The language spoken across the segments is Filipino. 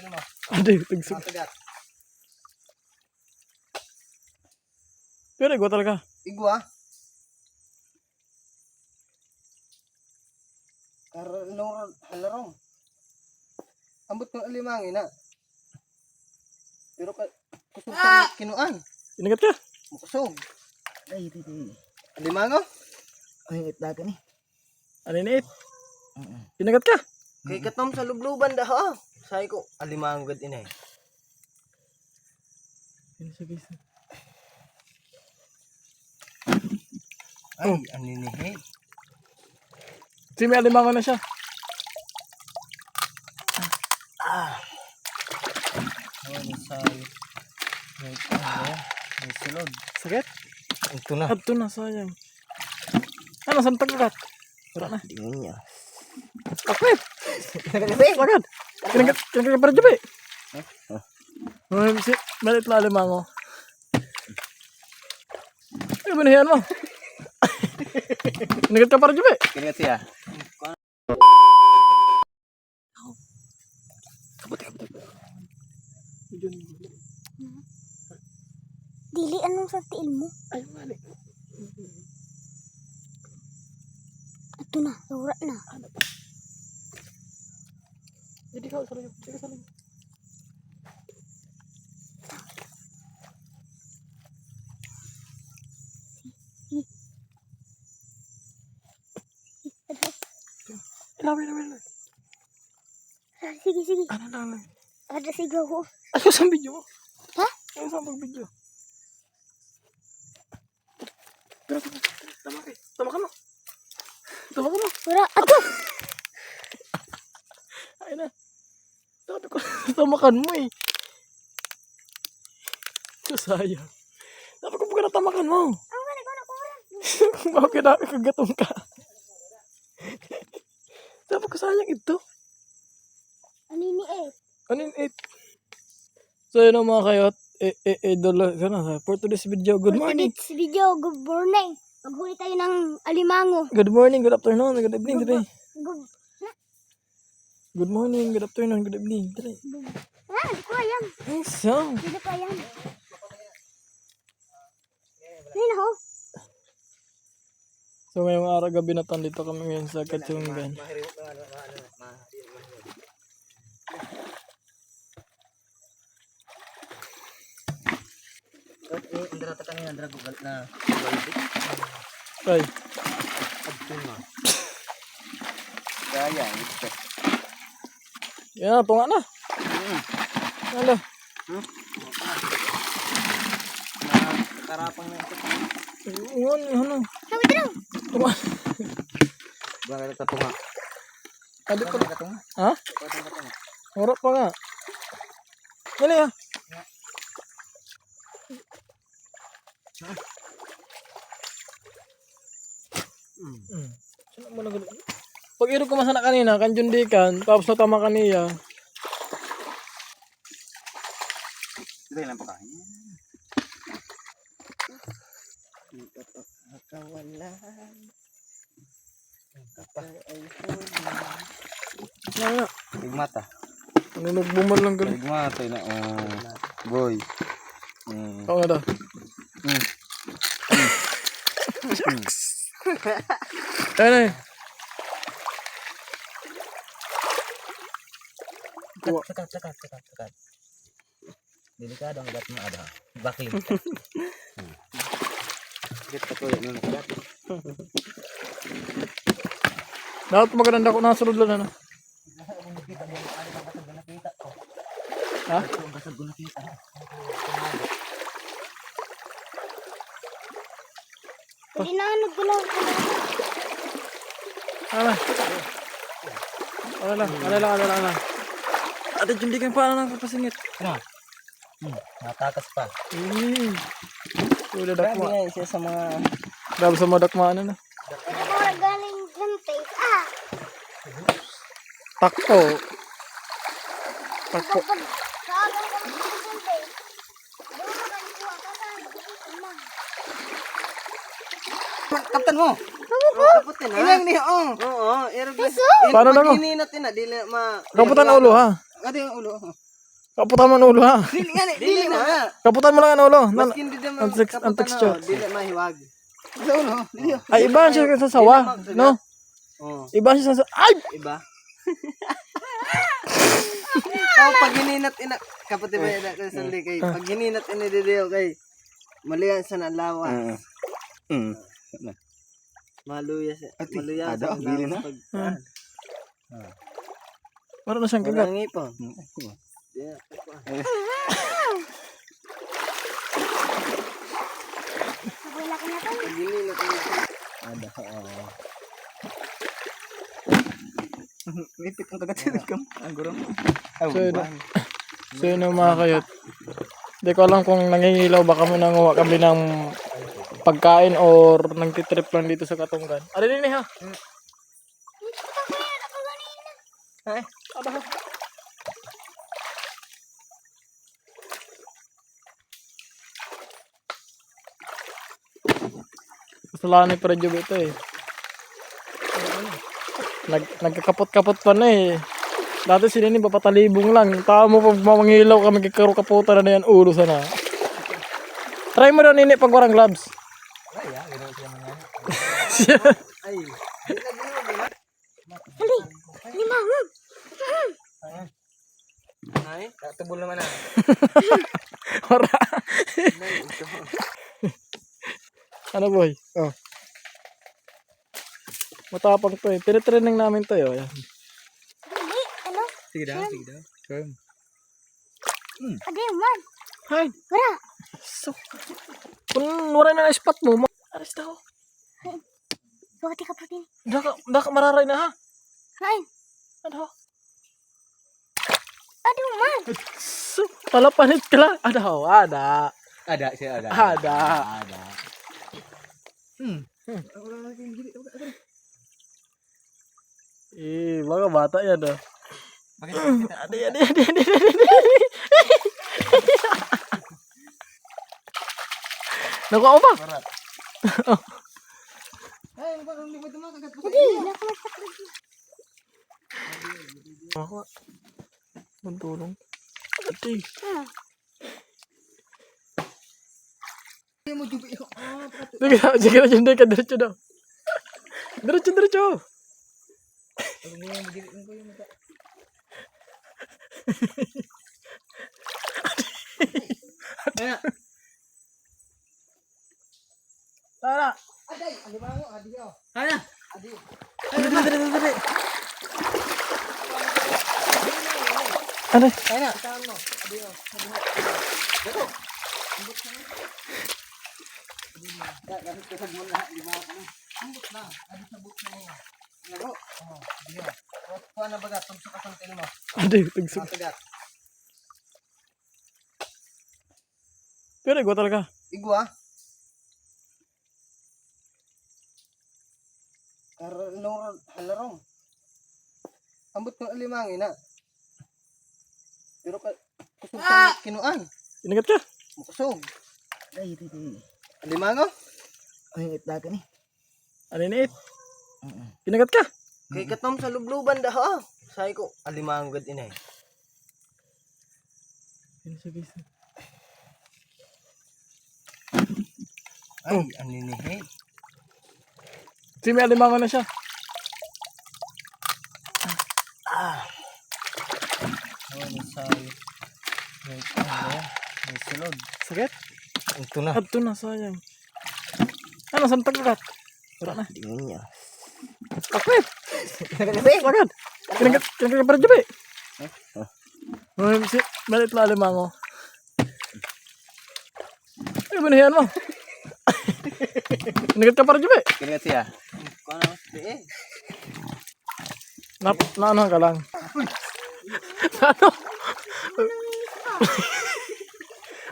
Ano mo? Adi, tigsig. Makagat. Pero igwa talaga. Igwa. Karong halarong. Ambot ng alimangin na. Pero ka kusog sa kinuan. Inagat ka. Mukusog. Ay, ito, ito. Alimango? Ay, ito ka ni. Ano iniit? Inagat ka. Kay katom sa lubluban da ha. Say ko alimango gad inay. Sige, sige. Ay, aninihe. Si may alimango na siya. Ano say? May ano? May sulod. Sakit? Ito na. Adto na, sayang. Ano, saan pagkagat? Wala na. Tingin niya. Kapit! Sagad! Kinagat, kinagat ka para dyan, eh. Ay, si, malit na alimango. Ay, banayan mo. Kinagat ka para dyan, eh. Kinagat siya. Dili anong sa tiil mo? Ay, mali. Ito na, sura na. Hindi ka, sarili. Sige, sarili. Ilawi, ilawi, ilawi. Ah, Sige, sige. Ano lang lang. Ada sigaw ko. Ayos ang video mo. Ha? Ayos ang pag-video. Pero, tama, tama ka. Tama ka mo. Tama ka mo. Sura, ato! Ay na. Sabi ko, tamakan mo eh. Sayang. Sabi ko, mo. Ko na kura. Bakit na kagatong ka? Sabi ko, sayang ito. Ano ni eh? Ano yun, it? So, yun ang mga kayot. Eh, eh, eh, dolo, ano, for today's video, good morning. This video, good morning. Maghuli tayo ng alimango. Good morning, good afternoon, good evening today. Good, Good morning, good afternoon, good evening good. Ah, di ko ayan. Ay, so. Di ko ayan. Ayun ako. So, ngayong araw gabi na dito kami ngayon sa Katsungan. Eh, andra ta kanina andra gugal na. Ay, Gaya, ito. Yan tunga na. Ano? Karapang na ito. Yun, ano? Sabi lang. Tunga. Gaya ka tunga. Adi pa. Ha? Harap pa nga. Dali ah. Mm. Sino mo na ganun? Pag iro ko masana kanina, kan, tapos natama kaniya. Dito lang pa kain. Kawalan. Kapag ay Nga nga. Igmata. Ano nagbumal lang ganun. Igmata na. Oh. Boy. Mm. Oo nga daw. Mm. Na eh. Kuha. Cekat, cekat, cekat, cekat. Delikado ang agat mo ada. Baklim. Git ka tuloy mo nakagat. Dapat maganda ko nasunod lang ano. Ha? Ang basag ko nakita. Hindi na nagulaw ko na. Ano? Ano lang, ano lang, ano lang, ano. Ate, hindi kang paano nang papasingit. Na. Hmm, natakas pa. Hmm. Grabe dakma. nga siya sa mga Grabe sa mga dakma, ano na. Ako galing gante. Ah! Takpo. Takpo. Kapag kaagang ka ng gante. Doon ka kan kuha ka sa ama. Kaptan mo. Kaputin ha. Ilang ni oh. Oo, ero. Paano na ko? Ini natin na dili ma Kaputan ulo, ha? Adi ang ulo. Kaputan mo ang ulo ha. Dili nga, dili na. Kaputan mo lang ang ulo. Nan- Maskin di naman ang tex- ang texture. Dili mahiwag. Sa ulo, dili. Ay, iba siya sa sawa. No? Oh, Iba siya sa Ay! iba. oh, pag hininat ina kapatid ba ina kay sa kay pag hininat ina dili kay maliyan sa nalawa. Mm. Maluya sa maluya ada, sa dili na. Pag, Meron na siyang kagat. nga ipon. Ina. Ada. oo. Ngipit ang kagat kam. Ang gurong. So, yun, so yun ang mga kayot. Hindi ko alam kung nangingilaw ba kami nanguha kami ng pagkain or nagtitrip lang dito sa Katunggan. Ano din eh ha? Ay, Kasalanan ni Predyo ito eh. Nag, nagkakapot-kapot pa na eh. Dati sila ni papatalibong lang. Tao mo pag mamangilaw kami kikaro kaputa na yan ulo sana. Try mo daw nini pag warang gloves. ay. Limangon. Ay, tatubol naman ah. Wala. ano boy? Oh. Matapang to eh. Tinitraining namin to eh. oh. Ayan. Dili. Ano? Sige daw, sige daw. Adi man. Hay. Wala. So, kung wala na na spot mo, ma- alis na ako. Bakit ka pa din? Daka, daka mararay na ha. Ay. Ano? Adi man. So, palapanit ka lang. Ano? Ada. Ada siya ada. Ada. Ada. Eh, mga bata yan ah. Bakit kita? Adi, adi, adi, adi, adi, adi. Naku ako ba? Ay, parang hindi mo ito makagat ko. Adi. Magtulong. Adi. Ah. Pakat. Sige na, sige na, hindi ka, diretso daw. Diretso, diretso. Kaya, Tara. aday, ano ba mo? Adi oh. Kaya, adi. Dali, dali, dali. Ano? Kaya, saan mo? Adi oh. Dito. Ambot na. Na. Gamit ko sa muna, di ba ako? Ambot na. Adi sa boot na niya. Laro. Oh, adi oh. Kuha na baga, tumsok ka sa tail mo. Adi, tugsog. Matagat. Pero ikaw talaga. Igwa. Karong halarong. Ambot ko alimangin na. Pero ka kusog sa kinuan. Inagat ka. Kusog. Ay, titi. Alimango? Ay, itda ka ni. Ano yun, it? Inagat ka. Kay katom sa lubluban da ha. Say ko alimango gad inay. Sige, sige. Ay, aninihi. Si may alimango na siya. Oh, May ano, may sulod. Sakit? Ito na. Adto na, sayang. Ano, saan pagkagat? Wala na. Tingin niya. Kapit! Sagad! Kinagat, kinagat para dyan, eh. Ay, si, balit na alimango. Ay, banayan mo. Kinagat ka para dyan, eh. Kinagat siya. Na mas eh. Na, na ano ka lang. Ano?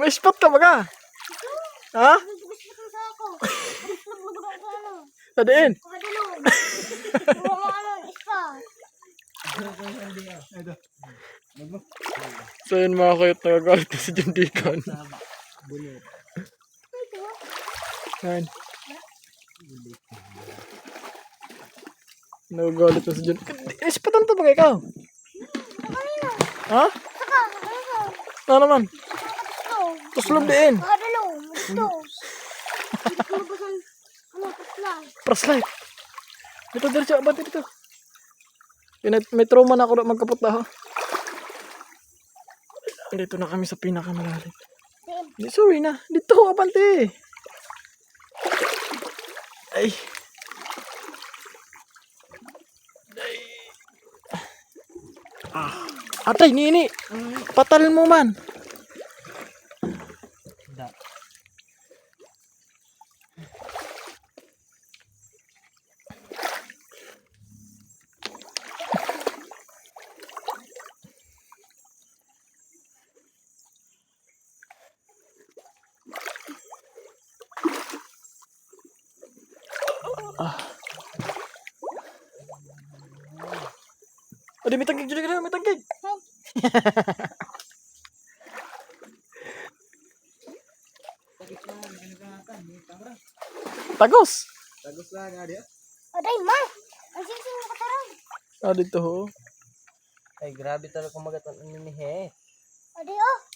May spot ka ba ka? Ha? Sa diin? So yun mga kayot, nagagalit na si Deacon. Yan. Nagagalit na si John. Ispatan to ba ikaw? Ha? Ano naman? Tuslog taslay. Flashlight. Dito, diretso. Abante dito. May, trauma na ako na magkapunta ha. Dito na kami sa pinakamalalim. Sorry na. Dito, abante. Ay. Ah. Atay, nini. Patalin mo man. Da. Adi, may tangkig dyan, may tangkig. Tagos. Tagos lang nga dia. Aday, ma. Ang singsing mo katarang. Ah, dito ho. Ay, grabe talaga kumagat ang aninihe. Aday, oh.